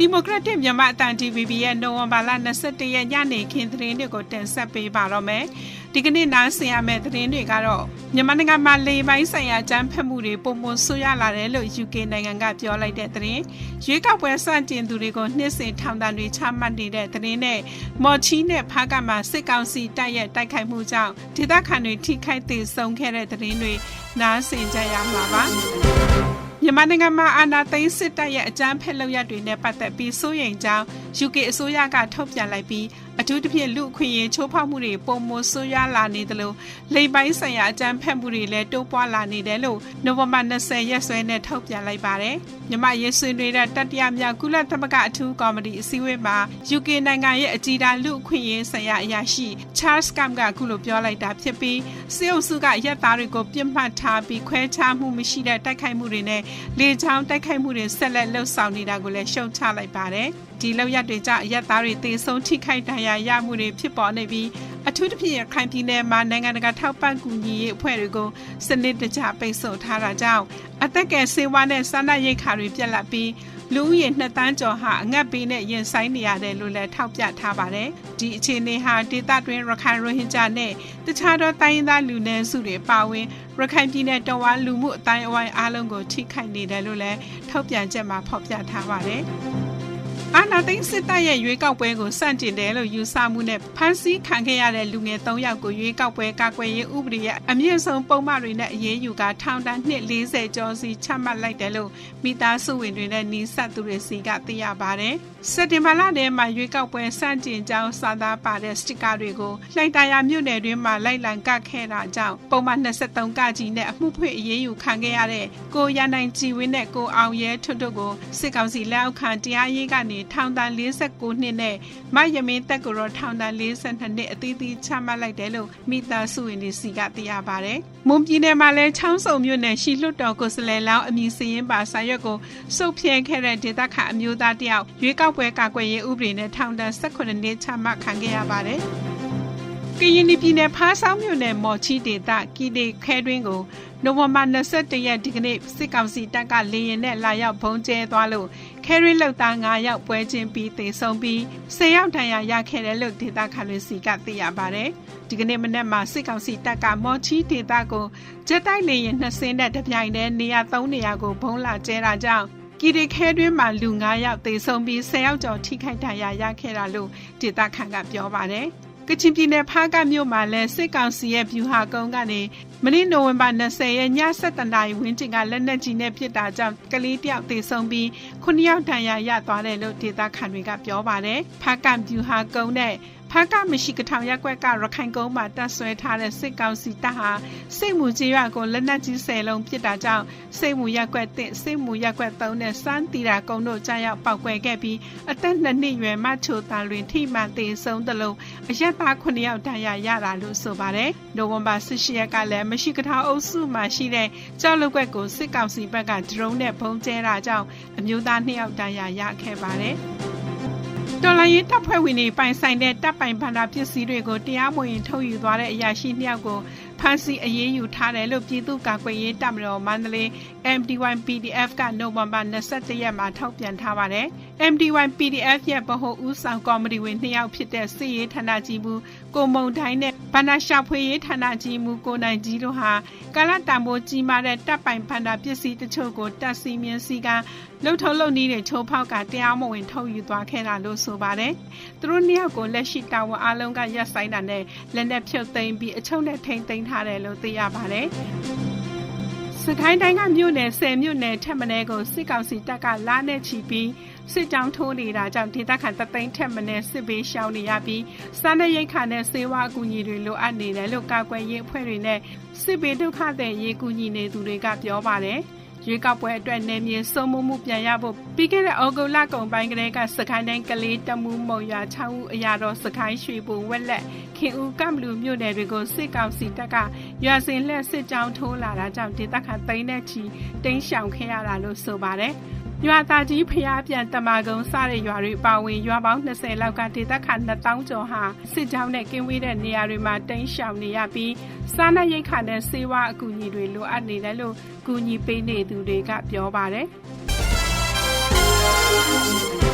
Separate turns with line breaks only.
ဒီမိုကရက်တစ်မြန်မာအတန် TVB ရဲ့နိုဝင်ဘာလ21ရက်ညနေခင်းသတင်းတွေကိုတင်ဆက်ပေးပါတော့မယ်။ဒီကနေ့နားဆင်ရမယ့်သတင်းတွေကတော့မြန်မာနိုင်ငံမှာလေပိုင်းဆိုင်ရာကြမ်းဖက်မှုတွေပုံမဆိုးရလာတယ်လို့ UK နိုင်ငံကပြောလိုက်တဲ့သတင်း။ရွေးကောက်ပွဲစတင်သူတွေကိုနှစ်စဉ်ထောင်ဒဏ်တွေချမှတ်နေတဲ့သတင်းနဲ့မော်ချီနဲ့ဖားကမှာစစ်ကောင်စီတိုက်ရဲ့တိုက်ခိုက်မှုကြောင့်ဒေသခံတွေထိခိုက်သေးဆုံးခဲ့တဲ့သတင်းတွေနားဆင်ကြရမှာပါ။ မြန်မာနိုင်ငံမှာအာဏာသိမ်းစစ်တပ်ရဲ့အကြမ်းဖက်လုပ်ရပ်တွေနဲ့ပတ်သက်ပြီးစိုးရိမ်ကြောင်း UK အစိုးရကထုတ်ပြန်လိုက်ပြီးအထူးသဖြင့်လူအခွင့်အရေးချိုးဖောက်မှုတွေပုံမဆိုးရွားလာနေသလိုလိမ်ပိုင်းဆိုင်ရာအကြမ်းဖက်မှုတွေလည်းတိုးပွားလာနေတယ်လို့နိုဝင်ဘာ20ရက်စွဲနဲ့ထုတ်ပြန်လိုက်ပါတယ်။မြန်မာရေးဆွေးနွေးတဲ့တတိယမြောက်ကုလသမဂ္ဂအထူးကော်မတီအစည်းအဝေးမှာ UK နိုင်ငံရဲ့အကြီးတန်းလူအခွင့်အရေးဆိုင်ရာအရာရှိ Charles Camp ကအခုလိုပြောလိုက်တာဖြစ်ပြီးစစ်အုပ်စုကရက်သားတွေကိုပြစ်မှတ်ထားပြီးခွဲခြားမှုမရှိတဲ့တိုက်ခိုက်မှုတွေနဲ့လေကြောင်းတိုက်ခိုက်မှုတွေဆက်လက်လှုပ်ဆောင်နေတာကိုလည်းရှုံချလိုက်ပါတယ်။ဒီလောက်ရတွေကြအရက်သားတွေသေဆုံးထိခိုက်ဒဏ်ရာရမှုတွေဖြစ်ပေါ်နေပြီးအထူးသဖြင့်ရခိုင်ပြည်နယ်မှာနိုင်ငံတကာထောက်ပံ့ကူညီရေးအဖွဲ့တွေကိုစနစ်တကျပိတ်ဆို့ထားတာကြောင့်အသက်ကယ်ဆေးဝါးနဲ့စားနပ်ရိက္ခာတွေပြက်လက်ပြီးလူဦးရေ2တန်းကျော်ဟာအငတ်ပေးနဲ့ရင်ဆိုင်နေရတယ်လို့လည်းထောက်ပြထားပါတယ်။ဒီအခြေအနေဟာဒေသတွင်းရခိုင်ရိုဟင်ဂျာနဲ့တခြားသောတိုင်းရင်းသားလူနည်းစုတွေပါဝင်ရခိုင်ပြည်နယ်တော်ဝါလူမှုအတိုင်းအဝိုင်းအားလုံးကိုထိခိုက်နေတယ်လို့လည်းထုတ်ပြန်ချက်မှာဖော်ပြထားပါတယ်။ အာနာသိန်းစစ်တပ်ရဲ့ရွေးကောက်ပွဲကိုစန့်ကျင်တယ်လို့ယူဆမှုနဲ့ဖမ်းဆီးခံခဲ့ရတဲ့လူငယ်၃ယောက်ကိုရွေးကောက်ပွဲကာကွယ်ရေးဥပဒေရဲ့အမြင့်ဆုံးပုံမှန်တွေနဲ့အရေးယူကထောင်ဒဏ်နှစ်40ကျော်စီချမှတ်လိုက်တယ်လို့မိသားစုဝင်တွေနဲ့နှီးဆက်သူတွေစီကသိရပါတယ်။စက်တင်ဘာလထဲမှာရွေးကောက်ပွဲစန့်ကျင်ကြောင်းစာသားပါတဲ့စတစ်ကာတွေကိုလှိုင်တရာမြို့နယ်တွင်းမှာလိုက်လံကတ်ခဲ့တာကြောင့်ပုံမှန်23ကကြီးနဲ့အမှုဖွင့်အရေးယူခံခဲ့ရတဲ့ကိုရနိုင်ကြည်ဝင်းနဲ့ကိုအောင်ရဲထွတ်တို့ကိုစစ်ကောင်စီလက်အောက်ခံတရားရေးကနေထောင်ဒဏ်49နှစ်နဲ့မယမင်းတက်ကိုတော့ထောင်ဒဏ်42နှစ်အသီးသီးချမှတ်လိုက်တယ်လို့မိသားစုဝင်တွေစီကသိရပါတယ်။မွန်ပြည်နယ်မှာလည်းချောင်းစုံမြို့နယ်ရှိလွတ်တော်ကိုစလဲလောင်းအမည်စရင်ပါစာရွက်ကိုစုပ်ဖြဲခဲ့တဲ့ဒေသခံအမျိုးသားတယောက်ရွေးကောက်ပွဲကာကွယ်ရေးဥပဒေနဲ့ထောင်ဒဏ်18နှစ်ချမှတ်ခံခဲ့ရပါတယ်။ကရင်ပြည်နယ်ဖားဆောင်မြို့နယ်မော်ချီဒေသကီဒီခဲတွင်းကို နိုဝင်ဘာ21ရက်ဒီကနေ့စစ်ကောင်စီတပ်ကလေရင်နဲ့လာရောက်ဘုံကျဲသွားလို့ခဲရင်းလောက်သား9ယောက်ပွဲချင်းပြီးသေဆုံးပြီး10ယောက်ဒဏ်ရာရခဲ့တယ်လို့ဒေသခံတွေစီကသိရပါတယ်။ဒီကနေ့မနေ့မှာစစ်ကောင်စီတပ်ကမော်ချီဒေသကိုဂျက်တိုက်လေရင်နှစ်စင်းနဲ့တပြိုင်တည်းနေရာ3နေရာကိုဘုံလာကျဲတာကြောင့်ကီဒီခဲတွင်းမှာလူ9ယောက်သေဆုံးပြီး10ယောက်ကျော်ထိခိုက်ဒဏ်ရာရခဲ့တာလို့ဒေသခံကပြောပါတယ်။ ကချင်ပြည်နယ်ဖားကမြို့မှာလည်းစစ်ကောင်စီရဲ့ဗျူဟာကုန်းကနေမနေ့နိုဝင်ဘာ20ရက်ည7:00နာရီဝန်းကျင်ကလက်နက်ကြီးနဲ့ပစ်တာကြောင့်ကလေးတယောက်သေဆုံးပြီး9ယောက်ဒဏ်ရာရသွားတယ်လို့ဒေသခံတွေကပြောပါတယ်။ဖားကဗျူဟာကုန်းနဲ့ ဖားကမရှိကထောင်ရက်ကွက်ကရခိုင်ကုန်းမှာတပ်ဆွဲထားတဲ့စစ်ကောင်စီတပ်ဟာစိတ်မူကြီးရွာကိုလက်နက်ကြီးဆယ်လုံးပစ်တာကြောင့်စိတ်မူရက်ကွက်တစ်စိတ်မူရက်ကွက်သုံးနဲ့စမ်းတီတာကုန်းတို့ကြားရောက်ပောက်ကွယ်ခဲ့ပြီးအသက်နှစ်နှစ်ရွယ်မချိုတာလွင်ထိမှန်သေးဆုံးသလိုအရက်သား9ယောက်ဒဏ်ရာရတာလို့ဆိုပါတယ်။နိုဝင်ဘာ18ရက်ကလည်းမရှိကထောင်အုပ်စုမှာရှိတဲ့ကြောက်လုကွက်ကိုစစ်ကောင်စီဘက်ကဒရုန်းနဲ့ပုံကျဲတာကြောင့်အမျိုးသား2ယောက်ဒဏ်ရာရခဲ့ပါတယ်။ တော်လိုင်းရေးတပ်ဖွဲ့ဝင်တွေပိုင်ဆိုင်တဲ့တပ်ပိုင်ဗန္ဒာပစ္စည်းတွေကိုတရားမဝင်ထုတ်ယူသွားတဲ့အရာရှိနှစ်ယောက်ကို ဖမ်းဆီးအရေးယူထားတယ်လို့ပြည်သူ့ကာကွယ်ရေးတပ်မတော်မန္တလေး MD1 PDF ကနိုဝင်ဘာ21ရက်မှာထုတ်ပြန်ထားပါတယ်။ MD1 PDF ရဲ့ဗဟိုဦးဆောင်ကော်မတီဝင်နှစ်ယောက်ဖြစ်တဲ့စစ်ရေးဌာနကြီးမှုကိုမုံတိုင်းနဲ့ဗန္ဒရှာဖွေရေးဌာနကြီးမှုကိုနိုင်ကြီးတို့ဟာကာလတံပိုးကြီးမားတဲ့တပ်ပိုင်ဗန္ဒပစ္စည်းတချို့ကိုတပ်စီမြင်းစီကလှုပ်ထုတ်လုပ်နေတဲ့ချိုးဖောက်ကတရားမဝင်ထုတ်ယူသွားခဲ့တာလို့ဆိုပါတယ်။သူတို့နှစ်ယောက်ကိုလက်ရှိတာဝန်အလုံးကရပ်ဆိုင်တာနဲ့လက်နက်ဖြုတ်သိမ်းပြီးအချုံနဲ့ထိမ့်သိမ်းထားတယ်လို့သိရပါတယ်။စကိုင်းတိုင်းကမြို့နယ်10မြို့နယ်ထက်မင်းကိုစစ်ကောင်စီတပ်ကလာနဲ့ချီပြီးစစ်ကြောင်းထိုးနေတာကြောင့်ဒေသခံတသိန်းထက်မနည်းစစ်ဘေးရှောင်နေရပြီးစားနပ်ရိက္ခာနဲ့ဆေးဝါးအကူအညီတွေလိုအပ်နေတယ်လို့ကာကွယ်ရေးအဖွဲ့တွေနဲ့စစ်ဘေးဒုက္ခသည်ရေးကူညီနေသူတွေကပြောပါတယ်။ ရွေးကောက်ပွဲအတွက်နေမြေစုံမှုမှုပြန်ရဖို့ပြီးခဲ့တဲ့ဩဂုတ်လကုန်ပိုင်းကလေးကစကိုင်းတိုင်းကလေးတမှုမုံရွာ6ဦးအရာတော်စကိုင်းရွှေဘုံဝက်လက်ခင်ဦးကမ္ဘလူမြို့နယ်တွေကိုစစ်ကောင်စီတပ်ကရွာစင်လက်စစ်ကြောင်းထိုးလာတာကြောင့်ဒေသခံသိန်းနဲ့ချီတင်းရှောင်ခဲ့ရတာလို့ဆိုပါတယ်။ ရွာသားကြီးဖျားပြန်တမကုံစတဲ့ရွာတွေပါဝင်ရွာပေါင်း20လောက်ကဒေသခံ1000ကျော်ဟာစစ်ကြောင်းနဲ့ကင်းဝေးတဲ့နေရာတွေမှာတိမ်းရှောင်နေရပြီးစားနပ်ရိက္ခာနဲ့ဆေးဝါးအကူအညီတွေလိုအပ်နေတယ်လို့ကူညီပေးနေသူတွေကပြောပါတယ်။